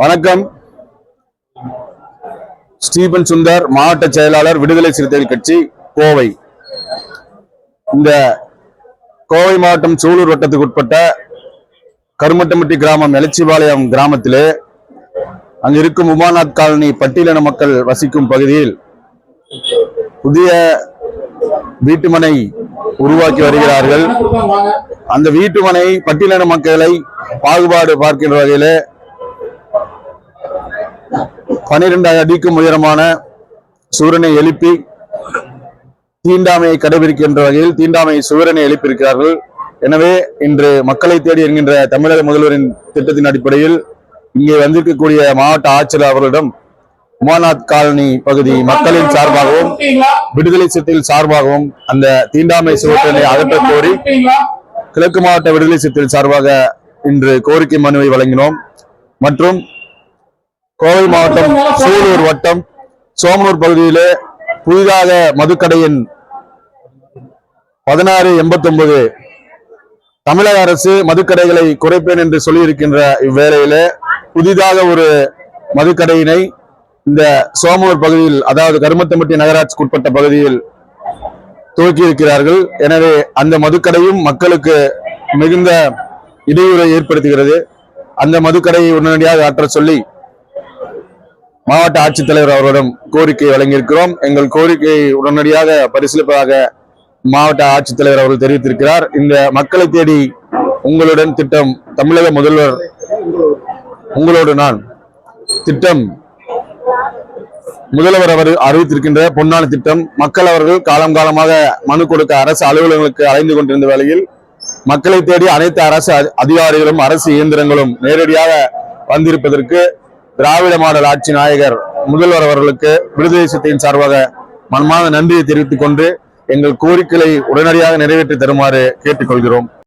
வணக்கம். ஸ்டீபன் சுந்தர் மாவட்ட செயலாளர் விடுதலை சிறுத்தைகள் கட்சி கோவை. இந்த கோவை மாவட்டம் சூலூர் வட்டத்துக்கு உட்பட்ட கருமட்டம்பட்டி கிராமம் எலச்சிபாளையம் கிராமத்திலே அங்கு இருக்கும் உமாநாத் காலனி பட்டியலின மக்கள் வசிக்கும் பகுதியில் புதிய வீட்டுமனை உருவாக்கி வருகிறார்கள். அந்த வீட்டுமனை பட்டியலின மக்களை பாகுபாடு பார்க்கின்ற வகையிலே பனிரெண்டு அடிக்கும் உயரமான சூரனை எழுப்பி தீண்டாமையை கடைபிடிக்கின்ற வகையில் தீண்டாமை சுவரனை எழுப்பியிருக்கிறார்கள். எனவே இன்று மக்களை தேடி என்கின்ற தமிழக முதல்வரின் திட்டத்தின் அடிப்படையில் இங்கே வந்திருக்கக்கூடிய மாவட்ட ஆட்சியர் அவர்களிடம் உமாநாத் காலனி பகுதி மக்களின் சார்பாகவும் விடுதலை சிறுத்தைகள் சார்பாகவும் அந்த தீண்டாமை சுவற்றினை அகற்றக் கோரி கிழக்கு மாவட்ட விடுதலை சிறுத்தைகள் சார்பாக இன்று கோரிக்கை மனுவை வழங்கினோம். மற்றும் கோவை மாவட்டம் சூலூர் வட்டம் சோமனூர் பகுதியிலே புதிதாக மதுக்கடையின் பதினாறு எண்பத்தி தமிழக அரசு மதுக்கடைகளை குறைப்பேன் என்று சொல்லியிருக்கின்ற இவ்வேளையிலே புதிதாக ஒரு மதுக்கடையினை இந்த சோமனூர் பகுதியில் அதாவது கருமத்தம்பட்டி நகராட்சிக்கு உட்பட்ட பகுதியில் துவக்கி இருக்கிறார்கள் எனவே அந்த மதுக்கடையும் மக்களுக்கு மிகுந்த இடையூறை ஏற்படுத்துகிறது. அந்த மதுக்கடையை உடனடியாக ஆற்ற சொல்லி மாவட்ட ஆட்சித்தலைவர் அவர்களிடம் கோரிக்கை வழங்கியிருக்கிறோம். எங்கள் கோரிக்கையை உடனடியாக பரிசீலிப்பதாக மாவட்ட ஆட்சித்தலைவர் அவர்கள் தெரிவித்திருக்கிறார். இந்த மக்களை தேடி உங்களுடன் திட்டம் தமிழக முதல்வர் உங்களோடு நான் திட்டம் முதல்வர் அவர் அறிவித்திருக்கின்ற பொன்னான திட்டம் மக்கள் அவர்கள் காலம் காலமாக மனு கொடுக்க அரசு அலுவலகங்களுக்கு அலைந்து கொண்டிருந்த வேளையில் மக்களை தேடி அனைத்து அரசு அதி- அதிகாரிகளும் அரசு இயந்திரங்களும் நேரடியாக வந்திருப்பதற்கு திராவிட மாடல் ஆட்சி நாயகர் முதல்வர் அவர்களுக்கு விடுதலை சார்பாக மன்மாத நன்றியை தெரிவித்துக் கொண்டு எங்கள் கோரிக்கைகளை உடனடியாக நிறைவேற்றி தருமாறு கேட்டுக்கொள்கிறோம்.